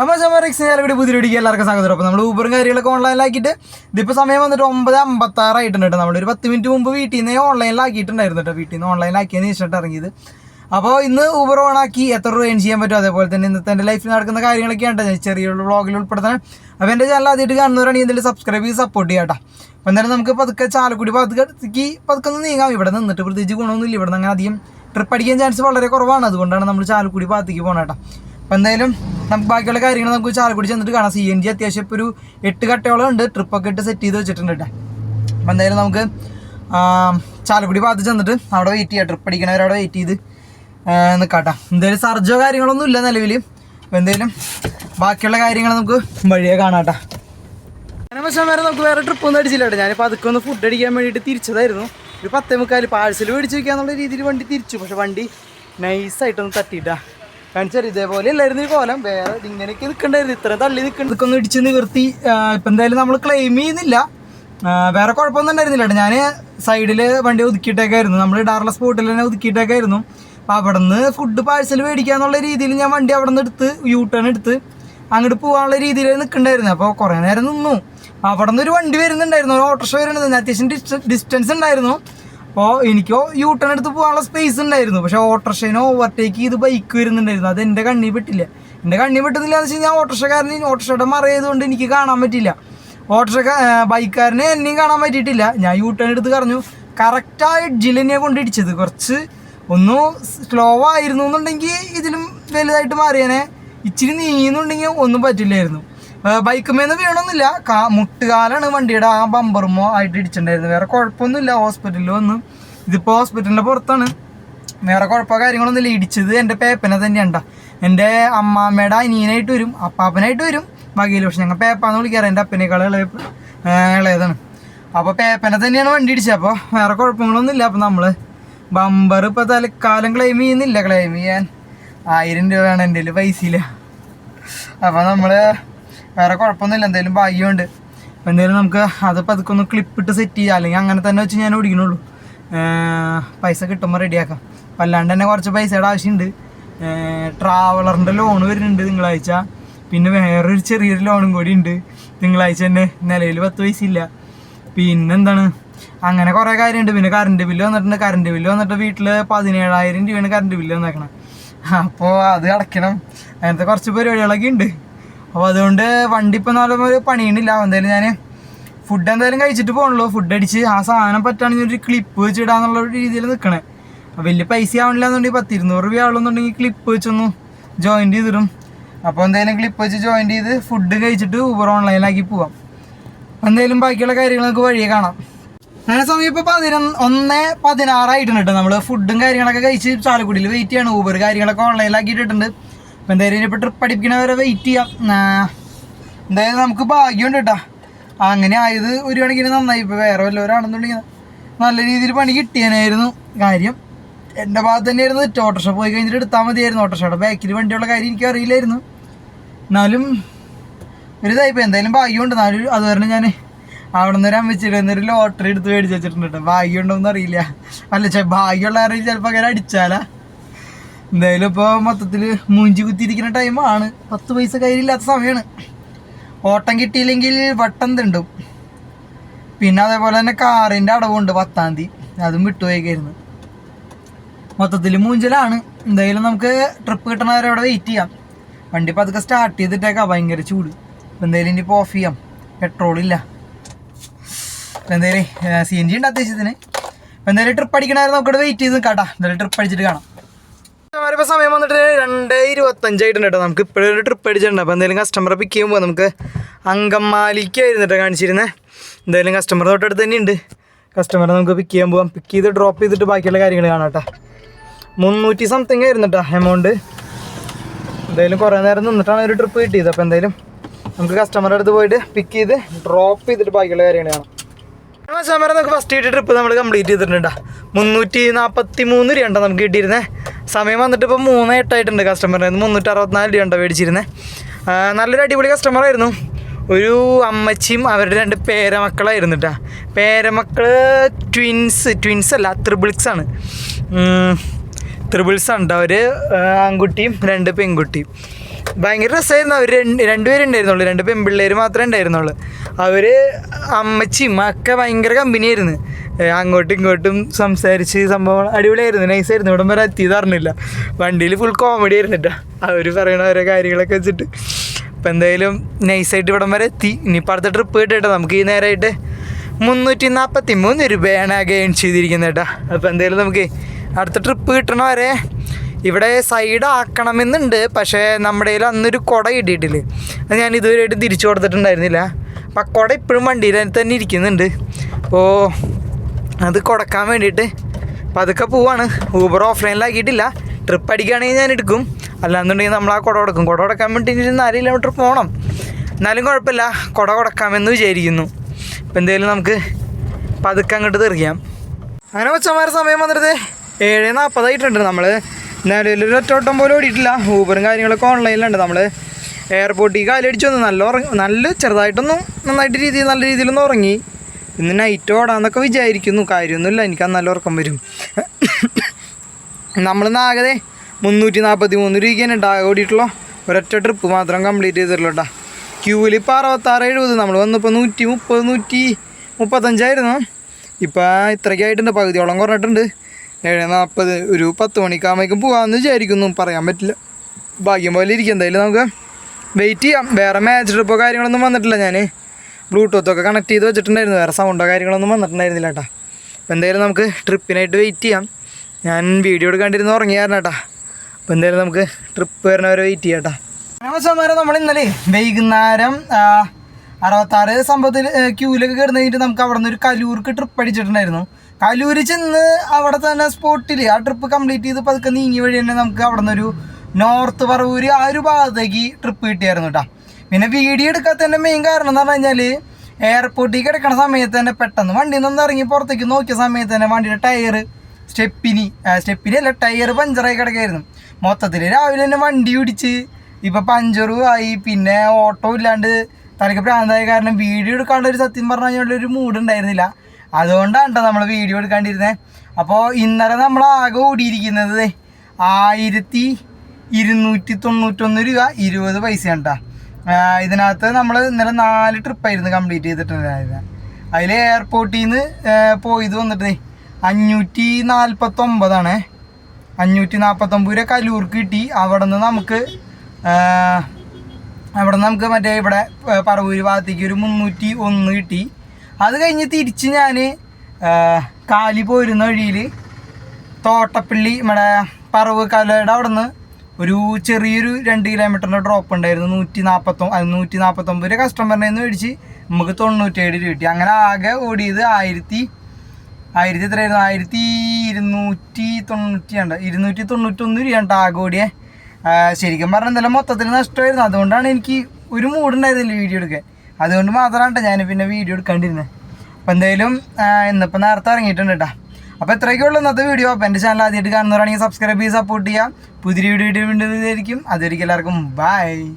അപ്പോൾ സമറിക്സ് ഞാനിവിടെ പുതിയ എല്ലാവർക്കും സ്വാഗതം. അപ്പോൾ നമ്മൾ ഊബറും കാര്യങ്ങളൊക്കെ ഓൺലൈനിലാക്കിയിട്ട് ഇതിപ്പോൾ സമയം വന്നിട്ട് ഒമ്പത് അമ്പത്താറായിട്ടുണ്ട് കേട്ടോ. ഒരു പത്ത് മിനിറ്റ് മുമ്പ് വീട്ടിൽ നിന്ന് ഓൺലൈനിലാക്കിയിട്ടുണ്ടായിരുന്നു കേട്ടോ. വീട്ടിൽ നിന്ന് ഓൺലൈനിലാക്കിയതിന് ശേഷമായിട്ട് ഇറങ്ങിയത്. അപ്പോൾ ഇന്ന് ഊബർ ഓണാക്കി എത്ര രൂപ ഏൺ ചെയ്യാൻ പറ്റും? അതേപോലെ തന്നെ ഇന്നത്തെ എന്റെ ലൈഫിൽ നടക്കുന്ന കാര്യങ്ങളൊക്കെയാണ് ഞാൻ ചെറിയൊരു വ്ളോഗിൽ ഉൾപ്പെടുത്തണം. അപ്പോൾ എന്റെ ചാനൽ ആദ്യമായിട്ട് കാണുന്നവരാണെങ്കിൽ ഇതിൽ സബ്സ്ക്രൈബ് ചെയ്ത് സപ്പോർട്ട് ചെയ്യാം കേട്ടോ. അപ്പോൾ എന്തായാലും നമുക്ക് പതുക്കെ ചാലക്കുടി പതുക്കെ പതുക്കെ ഒന്ന് നീങ്ങാം. ഇവിടെ നിന്നിട്ട് പ്രത്യേകിച്ച് ഗുണമൊന്നുമില്ല. ഇവിടെ നിന്ന് അങ്ങനെ അധികം ട്രിപ്പ് അടിക്കാൻ ചാൻസ് വളരെ കുറവാണ്. അതുകൊണ്ടാണ് നമ്മൾ ചാലക്കുടി ഭാഗത്തേക്ക് പോകണം കേട്ടോ. അപ്പോൾ എന്തായാലും നമുക്ക് ബാക്കിയുള്ള കാര്യങ്ങൾ നമുക്ക് ചാലക്കുടി ചെന്നിട്ട് കാണാം. സി എൻ ജി അത്യാവശ്യം ഇപ്പോൾ ഒരു എട്ട് കട്ടയോളം ഉണ്ട്. ട്രിപ്പൊക്കെ ഇട്ട് സെറ്റ് ചെയ്ത് വെച്ചിട്ടുണ്ട് കേട്ടോ അപ്പോൾ എന്തായാലും നമുക്ക് ചാലക്കുടി ഭാഗത്ത് ചെന്നിട്ട് അവിടെ വെയിറ്റ് ചെയ്യാം. ട്രിപ്പ് അടിക്കണവരവിടെ വെയിറ്റ് ചെയ്ത് നിൽക്കാട്ടോ എന്തായാലും സർജോ കാര്യങ്ങളൊന്നും ഇല്ല നിലവിൽ അപ്പോൾ എന്തായാലും ബാക്കിയുള്ള കാര്യങ്ങൾ നമുക്ക് വഴിയെ കാണാട്ടോ അങ്ങനെ പക്ഷേ വരെ നമുക്ക് വേറെ ട്രിപ്പ് ഒന്നും അടിച്ചില്ല കേട്ടോ ഞാനിപ്പോൾ അതൊക്കെ ഒന്ന് ഫുഡ് അടിക്കാൻ വേണ്ടിയിട്ട് തിരിച്ചതായിരുന്നു. ഒരു പത്തേ മുക്കാൽ പാഴ്സൽ മേടിച്ച് വെക്കാന്നുള്ള രീതിയിൽ വണ്ടി തിരിച്ചു. പക്ഷെ വണ്ടി നൈസായിട്ടൊന്ന് തട്ടിയിട്ടാ കാണിച്ചാൽ ഇതേപോലെ അല്ലായിരുന്നു ഈ കോലം. വേറെ ഇങ്ങനെയൊക്കെ നിൽക്കണ്ടായിരുന്നു ഇത്ര തള്ളി നിൽക്കുന്നത് ഒന്ന് ഇടിച്ച് നിവർത്തി ഇപ്പം എന്തായാലും നമ്മൾ ക്ലെയിം ചെയ്യുന്നില്ല. വേറെ കുഴപ്പമൊന്നും ഉണ്ടായിരുന്നില്ല ഞാൻ സൈഡിൽ വണ്ടി ഒതുക്കിയിട്ടേക്കായിരുന്നു. നമ്മൾ ഇടാറുള്ള സ്പോട്ടിൽ തന്നെ ഒതുക്കിയിട്ടേക്കായിരുന്നു. അപ്പോൾ അവിടെ നിന്ന് ഫുഡ് പാഴ്സൽ മേടിക്കാന്നുള്ള രീതിയിൽ ഞാൻ വണ്ടി അവിടെ നിന്ന് എടുത്ത് യൂ ടേൺ എടുത്ത് അങ്ങോട്ട് പോകാനുള്ള രീതിയിൽ നിൽക്കണ്ടായിരുന്നു അപ്പോൾ കുറേ നേരം നിന്നു. അവിടെ നിന്ന് ഒരു വണ്ടി വരുന്നുണ്ടായിരുന്നു. ഒരു ഓട്ടോറിക്ഷ വരുന്നുണ്ടായിരുന്നു അത്യാവശ്യം ഡിസ്റ്റൻസ് ഉണ്ടായിരുന്നു. അപ്പോൾ എനിക്കോ യൂ ടേൺ എടുത്ത് പോകാനുള്ള സ്പേസ് ഉണ്ടായിരുന്നു. പക്ഷെ ഓട്ടോറിക്ഷേനോ ഓവർടേക്ക് ചെയ്ത് ബൈക്ക് വരുന്നുണ്ടായിരുന്നു. അത് എന്റെ കണ്ണി പെട്ടില്ല എന്റെ കണ്ണി പെട്ടുന്നില്ല എന്ന് വെച്ച് കഴിഞ്ഞാൽ ഓട്ടോറിക്ഷക്കാരന് ഓട്ടോറിക്ഷയുടെ മറയതുകൊണ്ട് എനിക്ക് കാണാൻ പറ്റില്ല ഓട്ടോറിക്ഷ ബൈക്കാരനെ എന്നെയും കാണാൻ പറ്റിയിട്ടില്ല. ഞാൻ യൂ ടേൺ എടുത്ത് പറഞ്ഞു കറക്റ്റ് ആ എഡ്ജിൽ കൊണ്ട് ഇടിച്ചത് കുറച്ച് ഒന്ന് സ്ലോ ആയിരുന്നു എന്നുണ്ടെങ്കിൽ ഇതിലും വലുതായിട്ട് മാറിയേനെ. ഇച്ചിരി നീങ്ങുന്നുണ്ടെങ്കിൽ ഒന്നും പറ്റില്ലായിരുന്നു. ബൈക്കുമേന്ന് വീണൊന്നുമില്ല. കാ മുട്ടുകാലാണ് വണ്ടിയുടെ ആ ബമ്പറുമോ ആയിട്ട് ഇടിച്ചിട്ടുണ്ടായിരുന്നത്. വേറെ കുഴപ്പമൊന്നുമില്ല. ഹോസ്പിറ്റലിൽ വന്ന്. ഇതിപ്പോൾ ഹോസ്പിറ്റലിന്റെ പുറത്താണ്. വേറെ കുഴപ്പമോ കാര്യങ്ങളൊന്നുമില്ല. ഇടിച്ചത് എന്റെ പേപ്പനെ തന്നെയുണ്ട. എന്റെ അമ്മാമ്മയുടെ അനിയനായിട്ട് വരും. അപ്പാപ്പനായിട്ട് വരും. വകയിൽ പക്ഷെ ഞങ്ങൾ പേപ്പാന്ന് വിളിക്കാറ്. എന്റെ അപ്പനേക്കാൾ ഇളയ ഇളയതാണ്. അപ്പോൾ പേപ്പനെ തന്നെയാണ് വണ്ടി ഇടിച്ചത്. അപ്പോൾ വേറെ കുഴപ്പങ്ങളൊന്നുമില്ല. അപ്പോൾ നമ്മൾ ബമ്പർ ഇപ്പോൾ തൽക്കാലം ക്ലെയിം ചെയ്യുന്നില്ല. ക്ലെയിം ചെയ്യാൻ ആയിരം രൂപയാണ് എന്റെ പൈസയില്ല അപ്പോൾ നമ്മൾ വേറെ കുഴപ്പമൊന്നുമില്ല. എന്തെങ്കിലും ഭാഗ്യമുണ്ട്. എന്തായാലും നമുക്ക് അത് അതൊക്കെ ഒന്ന് ക്ലിപ്പിട്ട് സെറ്റ് ചെയ്യാം. അല്ലെങ്കിൽ അങ്ങനെ തന്നെ വെച്ച് ഞാൻ ഓടിക്കണുള്ളൂ പൈസ കിട്ടുമ്പോൾ റെഡിയാക്കാം അപ്പം അല്ലാണ്ട് തന്നെ കുറച്ച് പൈസയുടെ ആവശ്യമുണ്ട്. ട്രാവലറിന്റെ ലോൺ വരുന്നുണ്ട് തിങ്കളാഴ്ച. പിന്നെ വേറൊരു ചെറിയൊരു ലോണും കൂടി ഉണ്ട്. തിങ്കളാഴ്ച തന്നെ നിലയിൽ പത്ത് പൈസ ഇല്ല. പിന്നെന്താണ് അങ്ങനെ കുറേ കാര്യമുണ്ട്. പിന്നെ കറണ്ട് ബില്ല് വന്നിട്ടുണ്ട്. കറണ്ട് ബില്ല് വന്നിട്ട് വീട്ടിൽ പതിനേഴായിരം രൂപയാണ് കറണ്ട് ബില്ല് വന്നേക്കണം. അപ്പോൾ അത് അടയ്ക്കണം. അങ്ങനത്തെ കുറച്ച് പരിപാടികളൊക്കെ ഉണ്ട്. അപ്പോൾ അതുകൊണ്ട് വണ്ടി ഇപ്പം നല്ല പണിയണില്ല എന്തായാലും ഞാൻ ഫുഡ് എന്തായാലും കഴിച്ചിട്ട് പോകണല്ലോ ഫുഡ് അടിച്ച് ആ സാധനം പറ്റുകയാണെങ്കിൽ ഒരു ക്ലിപ്പ് വെച്ചിടാന്നുള്ള രീതിയിൽ നിൽക്കണേ വലിയ പൈസ ആവണില്ല എന്നുണ്ടെങ്കിൽ പത്ത് ഇരുന്നൂറ് രൂപ ആവുള്ളൂന്നുണ്ടെങ്കിൽ ക്ലിപ്പ് വെച്ചൊന്ന് ജോയിന്റ് ചെയ്തിടും. അപ്പോൾ എന്തായാലും ക്ലിപ്പ് വെച്ച് ജോയിന്റ് ചെയ്ത് ഫുഡ് കഴിച്ചിട്ട് ഊബർ ഓൺലൈനിലാക്കി പോവാം. എന്തായാലും ബാക്കിയുള്ള കാര്യങ്ങളൊക്കെ വഴിയെ കാണാം. അങ്ങനെ സമയം ഇപ്പോൾ പതിനൊന്ന് ഒന്ന് പതിനാറായിട്ടുണ്ട് കേട്ടോ. നമ്മൾ ഫുഡും കാര്യങ്ങളൊക്കെ കഴിച്ച് ചാലക്കുടിയിൽ വെയിറ്റ് ചെയ്യണം. ഊബർ കാര്യങ്ങളൊക്കെ ഓൺലൈനിലാക്കിയിട്ടുണ്ട് അപ്പോൾ എന്തായാലും ഇനിയിപ്പോൾ ട്രിപ്പ് അടിപ്പിക്കണവരെ വെയിറ്റ് ചെയ്യാം. എന്തായാലും നമുക്ക് ഭാഗ്യമുണ്ട് കേട്ടോ അങ്ങനെ ആയത് ഒരു കണക്കിന് നന്നായി. ഇപ്പോൾ വേറെ വല്ലവരാണെന്നുണ്ടെങ്കിൽ നല്ല രീതിയിൽ പണി കിട്ടിയനായിരുന്നു. കാര്യം എന്റെ ഭാഗത്ത് തന്നെയായിരുന്നു. ഓട്ടോറിക്ഷ പോയി കഴിഞ്ഞിട്ട് എടുത്താൽ മതിയായിരുന്നു. ഓട്ടോഷയുടെ ബാക്കിൽ വണ്ടിയുള്ള കാര്യം എനിക്ക് അറിയില്ലായിരുന്നു. എന്നാലും ഒരു ഇതായിപ്പോൾ എന്തായാലും ഭാഗ്യമുണ്ട്. എന്നാലും അത് പറഞ്ഞ് ഞാൻ അവിടെ നിന്ന് വരാൻ വെച്ചിട്ട് എന്നൊരു ലോട്ടറി എടുത്ത് മേടിച്ച് വെച്ചിട്ടുണ്ട് കേട്ടോ ഭാഗ്യം ഉണ്ടോന്ന് അറിയില്ല. അല്ല ഭാഗ്യമുള്ള ആരെങ്കിലും ചിലപ്പോൾ അങ്ങനെ അടിച്ചാലാ. എന്തായാലും ഇപ്പൊ മൊത്തത്തിൽ മൂഞ്ചി കുത്തിയിരിക്കുന്ന ടൈമാണ് പത്ത് പൈസ കയ്യിലില്ലാത്ത സമയമാണ് ഓട്ടം കിട്ടിയില്ലെങ്കിൽ വട്ടം തിണ്ടും. പിന്നെ അതേപോലെ തന്നെ കാറിന്റെ അടവുണ്ട് പത്താം തീയതി. അതും വിട്ടുപോയേക്കായിരുന്നു. മൊത്തത്തിൽ മൂഞ്ചലാണ്. എന്തായാലും നമുക്ക് ട്രിപ്പ് കിട്ടണവരെ അവിടെ വെയിറ്റ് ചെയ്യാം. വണ്ടി ഇപ്പോൾ അതൊക്കെ സ്റ്റാർട്ട് ചെയ്തിട്ടേക്കാം ഭയങ്കര ചൂട്. അപ്പോൾ എന്തായാലും ഇനിയിപ്പോൾ ഓഫ് ചെയ്യാം. പെട്രോൾ ഇല്ല. എന്തായാലും സി എൻ ജി ഉണ്ട് അത്യാവശ്യത്തിന്. എന്തായാലും ട്രിപ്പ് അടിക്കണവരെ നമുക്ക് വെയിറ്റ് ചെയ്ത് നിൽക്കാം എന്തായാലും ട്രിപ്പ് അടിച്ചിട്ട് കാണാം. ഇപ്പോൾ സമയം വന്നിട്ട് രണ്ട് ഇരുപത്തഞ്ചായിട്ടുണ്ട് കേട്ടോ. നമുക്ക് ഇപ്പോഴൊരു ട്രിപ്പ് അടിച്ചിട്ടുണ്ട്. അപ്പോൾ എന്തെങ്കിലും കസ്റ്റമറെ പിക്ക് ചെയ്യുമ്പോൾ നമുക്ക് അങ്കമാലിക്കായിരുന്നു കേട്ടോ കാണിച്ചിരുന്നത് എന്തായാലും കസ്റ്റമർ തൊട്ടടുത്ത് തന്നെ ഉണ്ട്. കസ്റ്റമറെ നമുക്ക് പിക്ക് ചെയ്യാൻ പോകാം പിക്ക് ചെയ്ത് ഡ്രോപ്പ് ചെയ്തിട്ട് ബാക്കിയുള്ള കാര്യങ്ങൾ കാണാം കേട്ടോ. മുന്നൂറ്റി സംതിങ് ആയിരുന്നു കേട്ടോ എമൗണ്ട് എന്തായാലും കുറേ നേരം നിന്നിട്ടാണ് ഒരു ട്രിപ്പ് കിട്ടിയത്. അപ്പോൾ എന്തായാലും നമുക്ക് കസ്റ്റമറുടെ അടുത്ത് പോയിട്ട് പിക്ക് ചെയ്ത് ഡ്രോപ്പ് ചെയ്തിട്ട് ബാക്കിയുള്ള കാര്യങ്ങൾ കാണാം. സമരം നമുക്ക് ഫസ്റ്റ് കിട്ടിയ ട്രിപ്പ് നമ്മൾ കംപ്ലീറ്റ് ചെയ്തിട്ടുണ്ട് മുന്നൂറ്റി നാൽപ്പത്തി മൂന്ന് രൂപ നമുക്ക് കിട്ടിയിരുന്നത് സമയം വന്നിട്ട് ഇപ്പോൾ മൂന്ന് എട്ടായിട്ടുണ്ട് കസ്റ്റമറിന് മുന്നൂറ്റി അറുപത്തിനാല് രൂപ ഉണ്ടോ മേടിച്ചിരുന്നത് നല്ലൊരു അടിപൊളി കസ്റ്റമറായിരുന്നു ഒരു അമ്മച്ചിയും അവരുടെ രണ്ട് പേരമക്കളായിരുന്നു കേട്ടോ പേരമക്കൾ ട്വിൻസ് ട്വിൻസ് അല്ല ത്രിബിൾസ് ആണ്. ത്രിബിൾസ് ഉണ്ട് അവർ ആൺകുട്ടിയും രണ്ട് പെൺകുട്ടിയും. ഭയങ്കര രസമായിരുന്നു. അവർ രണ്ട് രണ്ടുപേരും ഉണ്ടായിരുന്നുള്ളൂ രണ്ട് പെൺപിള്ളേർ മാത്രമേ ഉണ്ടായിരുന്നുള്ളൂ. അവർ അമ്മച്ചിയും ഒക്കെ ഭയങ്കര കമ്പനിയായിരുന്നു അങ്ങോട്ടും ഇങ്ങോട്ടും സംസാരിച്ച് സംഭവം അടിപൊളിയായിരുന്നു. നൈസായിരുന്നു ഇവിടം വരെ എത്തിയത് അറിഞ്ഞില്ല. വണ്ടിയിൽ ഫുൾ കോമഡി ആയിരുന്നിട്ടാ അവർ പറയണ ഓരോ കാര്യങ്ങളൊക്കെ വെച്ചിട്ട്. അപ്പം എന്തായാലും നൈസായിട്ട് ഇവിടം വരെ എത്തി. ഇനി അടുത്ത ട്രിപ്പ് കിട്ടേട്ടോ നമുക്ക് ഈ നേരമായിട്ട് മുന്നൂറ്റി നാൽപ്പത്തി മൂന്ന് രൂപയാണ് ഗെയിൻ ചെയ്തിരിക്കുന്നത് കേട്ടോ. അപ്പോൾ എന്തായാലും നമുക്ക് അടുത്ത ട്രിപ്പ് കിട്ടണ വരെ ഇവിടെ സൈഡ് ആക്കണമെന്നുണ്ട് പക്ഷേ നമ്മുടെ കയ്യിൽ അന്നൊരു കുട കിട്ടിയിട്ടില്ല അത് ഞാൻ ഇതുവരെയായിട്ട് തിരിച്ചു കൊടുത്തിട്ടുണ്ടായിരുന്നില്ല. അപ്പം ആ കുട ഇപ്പോഴും വണ്ടിയിൽ തന്നെ ഇരിക്കുന്നുണ്ട്. അപ്പോൾ അത് കൊടുക്കാൻ വേണ്ടിയിട്ട് പതുക്കെ പോവാണ്. ഊബർ ഓഫ്ലൈനിലാക്കിയിട്ടില്ല ട്രിപ്പ് അടിക്കുകയാണെങ്കിൽ ഞാൻ എടുക്കും. അല്ലാന്നുണ്ടെങ്കിൽ നമ്മൾ ആ കുട കൊടുക്കും. കുട കൊടുക്കാൻ വേണ്ടി ഇനി നാല് കിലോമീറ്റർ പോകണം എന്നാലും കുഴപ്പമില്ല. കുട കൊടുക്കാമെന്ന് വിചാരിക്കുന്നു. അപ്പം എന്തായാലും നമുക്ക് പതുക്കെ അങ്ങോട്ട് തെറിക്കാം. അങ്ങനെ ഉച്ചമാരെ സമയം വന്നിട്ട് ഏഴ് നാൽപ്പതായിട്ടുണ്ട് നമ്മൾ നിലവിലൊരു ഒറ്റോട്ടം പോലും ഓടിയിട്ടില്ല. ഊബറും കാര്യങ്ങളൊക്കെ ഓൺലൈനിലുണ്ട് നമ്മൾ എയർപോർട്ടിൽ കാലടിച്ച് വന്നു നല്ല ഉറങ്ങി നല്ല ചെറുതായിട്ടൊന്നും നന്നായിട്ട് രീതിയിൽ നല്ല രീതിയിലൊന്നും ഉറങ്ങി. ഇന്ന് നൈറ്റ് ഓടാന്നൊക്കെ വിചാരിക്കുന്നു. കാര്യമൊന്നുമില്ല. എനിക്ക് നല്ല ഉറക്കം വരും. നമ്മൾ നാഗതേ മുന്നൂറ്റി നാൽപ്പത്തി മൂന്ന് രൂപയ്ക്കാണ് ആകെ ഓടിയിട്ടുള്ളൂ. ഒരൊറ്റ ട്രിപ്പ് മാത്രം കംപ്ലീറ്റ് ചെയ്തിട്ടുള്ളൂ കേട്ടോ ക്യൂവിൽ ഇപ്പോൾ അറുപത്താറ് എഴുപത്. നമ്മൾ വന്നിപ്പോൾ നൂറ്റി മുപ്പത് നൂറ്റി മുപ്പത്തഞ്ചായിരുന്നു ഇപ്പം ഇത്രയ്ക്കായിട്ടുണ്ട്. പകുതിയോളം കുറഞ്ഞിട്ടുണ്ട്. ഏഴ് നാൽപ്പത് ഒരു പത്ത് മണിക്കാകുമ്പോഴേക്കും പോകാമെന്ന് വിചാരിക്കുന്നു. പറയാൻ പറ്റില്ല. ഭാഗ്യം പോലെ ഇരിക്കും. എന്തായാലും നമുക്ക് വെയിറ്റ് ചെയ്യാം. വേറെ മാച്ച് ട്രിപ്പോ കാര്യങ്ങളൊന്നും വന്നിട്ടില്ല ഞാൻ ബ്ലൂടൂത്തൊക്കെ കണക്ട് ചെയ്ത് വെച്ചിട്ടുണ്ടായിരുന്നു. വേറെ സൗണ്ടോ കാര്യങ്ങളൊന്നും വന്നിട്ടുണ്ടായിരുന്നില്ല കേട്ടോ അപ്പോൾ എന്തായാലും നമുക്ക് ട്രിപ്പിനായിട്ട് വെയിറ്റ് ചെയ്യാം. ഞാൻ വീഡിയോ എടുക്കാണ്ടിരുന്ന് ഉറങ്ങിയായിരുന്നു കേട്ടോ അപ്പോൾ എന്തായാലും നമുക്ക് ട്രിപ്പ് വരണവരെ വെയിറ്റ് ചെയ്യാം കേട്ടോ നമസ്കാരം നമ്മൾ ഇന്നലെ വൈകുന്നേരം അറുപത്താറ് സംഭവത്തിൽ ക്യൂലൊക്കെ കയറുന്ന കഴിഞ്ഞിട്ട് നമുക്ക് അവിടെ നിന്ന് ഒരു കലൂർക്ക് ട്രിപ്പ് അടിച്ചിട്ടുണ്ടായിരുന്നു. കലൂര് ചെന്ന് അവിടെ തന്നെ സ്പോട്ടിൽ ആ ട്രിപ്പ് കംപ്ലീറ്റ് ചെയ്ത് പതുക്കെ നീങ്ങി വഴി തന്നെ നമുക്ക് അവിടെ നിന്നൊരു നോർത്ത് പറവൂര് ആ ഒരു ഭാഗത്തേക്ക് ട്രിപ്പ് കിട്ടിയായിരുന്നു കേട്ടോ പിന്നെ വീഡിയോ എടുക്കാത്തതിന്റെ മെയിൻ കാരണം എന്ന് പറഞ്ഞു കഴിഞ്ഞാൽ എയർപോർട്ടിൽ കിടക്കണ സമയത്ത് തന്നെ പെട്ടെന്ന് വണ്ടി നിന്ന് ഇറങ്ങി പുറത്തേക്ക് നോക്കിയ സമയത്ത് തന്നെ വണ്ടിയുടെ ടയർ സ്റ്റെപ്പിനി സ്റ്റെപ്പിനി അല്ല ടയർ പഞ്ചറായി കിടക്കായിരുന്നു. മൊത്തത്തിൽ രാവിലെ തന്നെ വണ്ടി പിടിച്ച് ഇപ്പം പഞ്ചറും ആയി. പിന്നെ ഓട്ടോ ഇല്ലാണ്ട് തലക്ക് പ്രാന്തായ കാരണം വീഡിയോ എടുക്കാണ്ട് ഒരു സത്യം പറഞ്ഞു കഴിഞ്ഞാൽ ഒരു മൂഡ് ഉണ്ടായിരുന്നില്ല. അതുകൊണ്ടാണ് കേട്ടോ നമ്മൾ വീഡിയോ എടുക്കാണ്ടിരുന്നത് അപ്പോൾ ഇന്നലെ നമ്മൾ ആകെ ഓടിയിരിക്കുന്നത് ആയിരത്തി ഇരുന്നൂറ്റി തൊണ്ണൂറ്റൊന്ന് രൂപ ഇരുപത് പൈസയാണ് കേട്ടോ ഇതിനകത്ത് നമ്മൾ ഇന്നലെ നാല് ട്രിപ്പായിരുന്നു കംപ്ലീറ്റ് ചെയ്തിട്ടുണ്ടായിരുന്നത് അതിൽ എയർപോർട്ടിൽ നിന്ന് പോയത് വന്നിട്ട് അഞ്ഞൂറ്റി നാൽപ്പത്തൊമ്പതാണ് അഞ്ഞൂറ്റി നാൽപ്പത്തൊമ്പത് രൂപ കലൂർക്ക് കിട്ടി. അവിടെ നിന്ന് നമുക്ക് അവിടെ നിന്ന് നമുക്ക് മറ്റേ ഇവിടെ പറവൂര് ഭാഗത്തേക്ക് ഒരു മുന്നൂറ്റി ഒന്ന് കിട്ടി. അത് കഴിഞ്ഞ് തിരിച്ച് ഞാൻ കാലി പോരുന്ന വഴിയിൽ തോട്ടപ്പള്ളി നമ്മുടെ പറവ് കലയുടെ അവിടെ നിന്ന് ഒരു ചെറിയൊരു രണ്ട് കിലോമീറ്ററിന്റെ ഡ്രോപ്പ് ഉണ്ടായിരുന്നു. നൂറ്റി നാൽപ്പത്തൊ നൂറ്റി നാൽപ്പത്തൊമ്പത് രൂപ കസ്റ്റമറിനെ നിന്ന് മേടിച്ച് നമുക്ക് തൊണ്ണൂറ്റേഴ് രൂപ കിട്ടി. അങ്ങനെ ആകെ ഓടിയത് ആയിരത്തി ആയിരത്തി എത്രയായിരുന്നു? ആയിരത്തി ഇരുന്നൂറ്റി തൊണ്ണൂറ്റി രണ്ട് ഇരുന്നൂറ്റി തൊണ്ണൂറ്റൊന്ന് രൂപയാണ് ആകെ ഓടിയേ. ശരിക്കും പറഞ്ഞാൽ എന്തായാലും മൊത്തത്തിൽ നഷ്ടമായിരുന്നു. അതുകൊണ്ടാണ് എനിക്ക് ഒരു മൂടുണ്ടായിരുന്നില്ല വീഡിയോ എടുക്കാൻ. അതുകൊണ്ട് മാത്രമാണ് ഞാൻ പിന്നെ വീഡിയോ എടുക്കാണ്ടിരുന്നത് അപ്പോൾ എന്തായാലും ഇന്നിപ്പോൾ നേരത്തെ ഇറങ്ങിയിട്ടുണ്ട് കേട്ടോ അപ്പോൾ ഇത്രയൊക്കെ ഉള്ളൂ ഇന്നത്തെ വീഡിയോ അപ്പോൾ എന്റെ ചാനൽ ആദ്യമായിട്ട് കാണുന്നവരാണെങ്കിൽ സബ്സ്ക്രൈബ് ചെയ്ത് സപ്പോർട്ട് ചെയ്യാം. പുതിയ വീഡിയോ വീണ്ടും അതുവരെയും എല്ലാവർക്കും ബൈ